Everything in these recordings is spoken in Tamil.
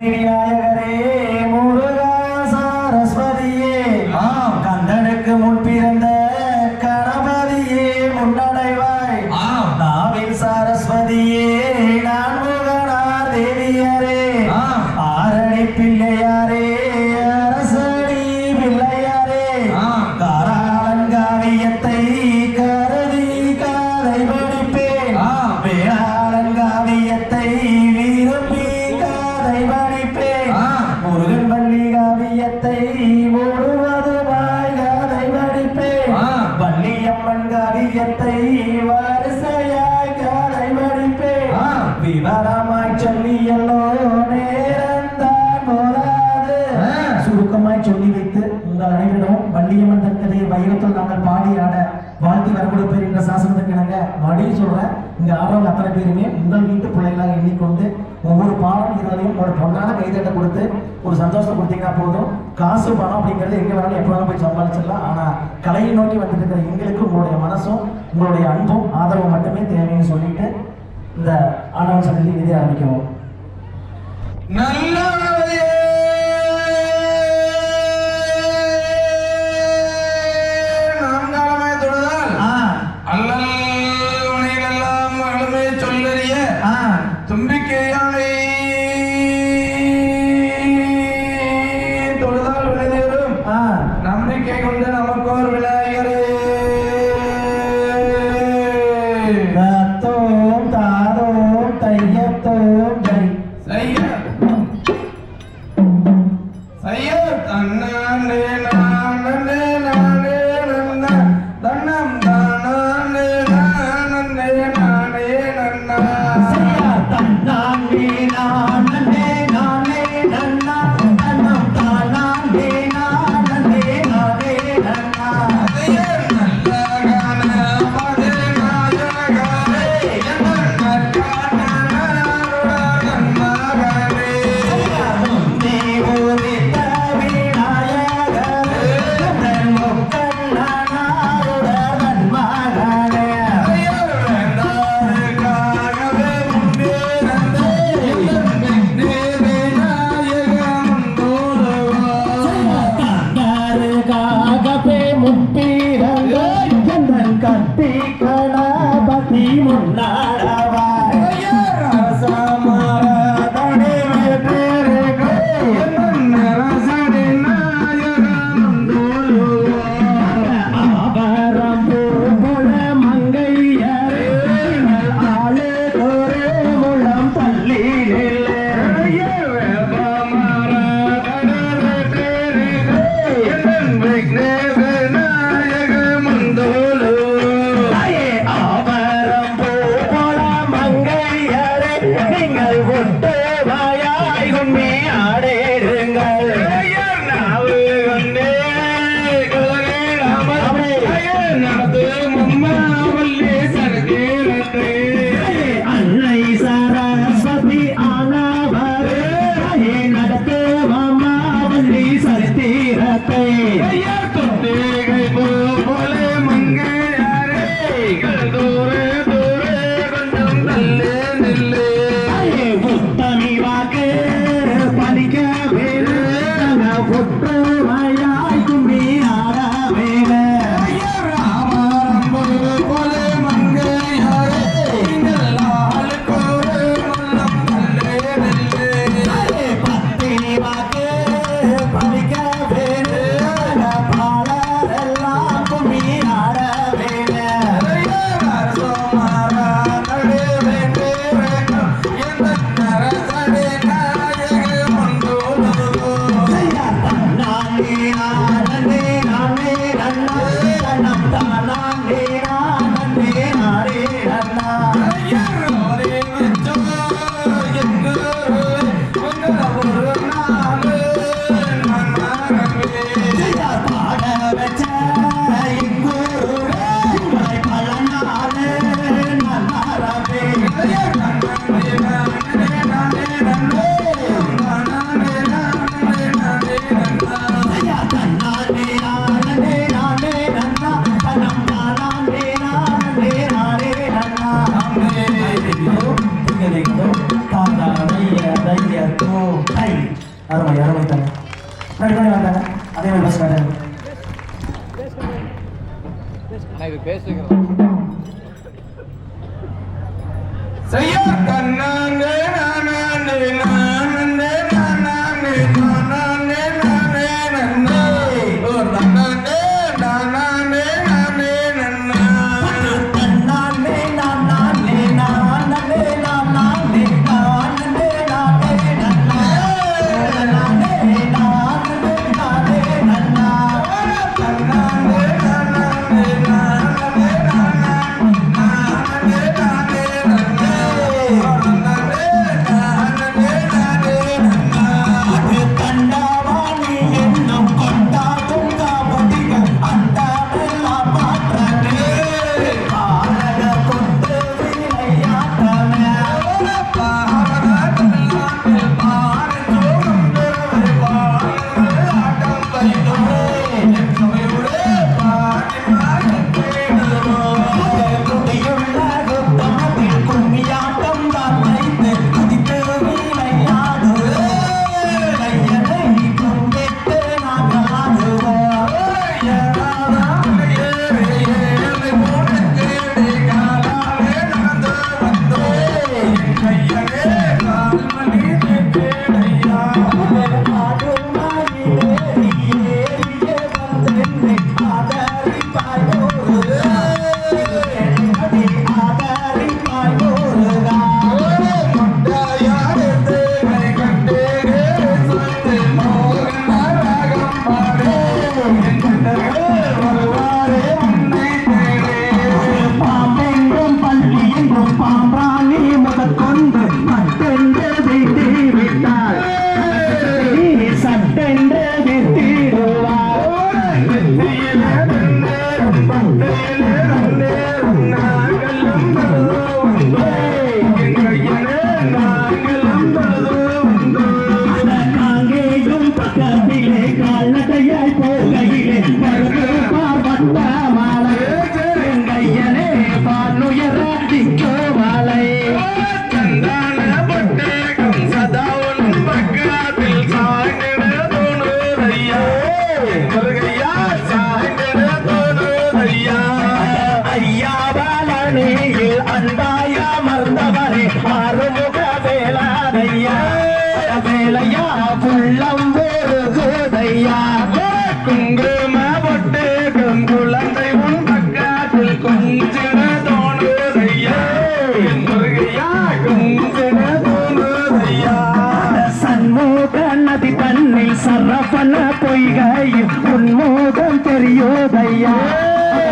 விநாயகரே முருகா சரஸ்வதியே ஆம். கந்தனுக்கு முன்பிறந்த முழுவதுமாய் படிப்பேன் ஆம். வள்ளியம்மன் காவியத்தை வரிசையாய் காதை படிப்பேன் ஆம். விவரமாய் சொல்லியல்லோ நேரந்தான் போதாது ஆ. சுருக்கமாய் சொல்லி வைத்து உங்கள் அனைவரிடமும் வாழ்த்தி பேர் என்ற சாசனத்துக்கு இணங்க மறுபடியும் சொல்றேன் இங்க ஆடுறவங்க அத்தனை பேருமே உங்கள் வீட்டு பிள்ளைகளாக எண்ணிக்கொண்டு ஒவ்வொரு பாடம் இதுவரையும் ஒரு பொண்ணான கைதட்டை கொடுத்து ஒரு சந்தோஷம் கொடுத்தீங்கன்னா போதும். காசு பணம் அப்படிங்கிறது எங்க வேணாலும் எப்போ வேணாலும் போய் சம்பாதிச்சிடலாம். ஆனா கலையை நோக்கி வந்துட்டு இருக்கிற எங்களுக்கு உங்களுடைய மனசும் உங்களுடைய அன்பும் ஆதரவும் மட்டுமே தேவைன்னு சொல்லிட்டு இந்த ஆனவன் சந்தி இதை ஆரம்பிக்கவும் நல்லவரையே ನಂಬಿಕೆಯ Thank. మళ్ళీ మళ్ళీ అదే బస్ సయ్యా కన్నా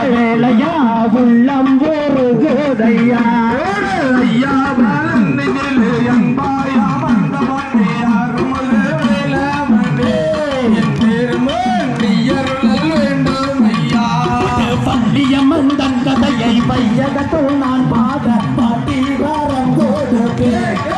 வேளையா உள்ளம் ஊருகுதையா ஐயா பலம் நெஞ்சிலே எம்பாயா வந்த நான் பாத பாட்டி வரங்கோடு பேச